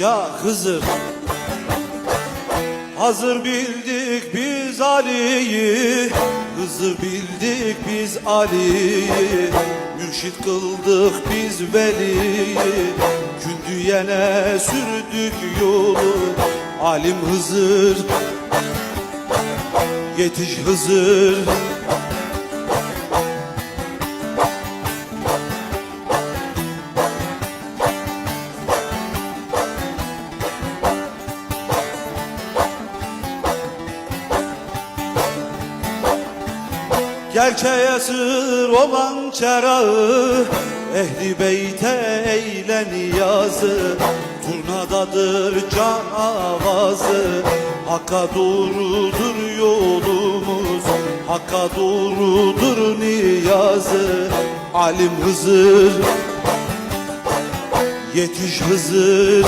Ya Hızır Hazır bildik biz Ali'yi Hızır bildik biz Ali'yi Mürşit kıldık biz Veli'yi Kündüyene sürdük yolu Alim Hızır Yetiş Hızır Gerçeğe sığır olan çerağı Ehli beyte eyle niyazı Turnadadır can avazı. Hakka doğrudur yolumuz Hakka doğrudur niyazı. Alim Hızır Yetiş Hızır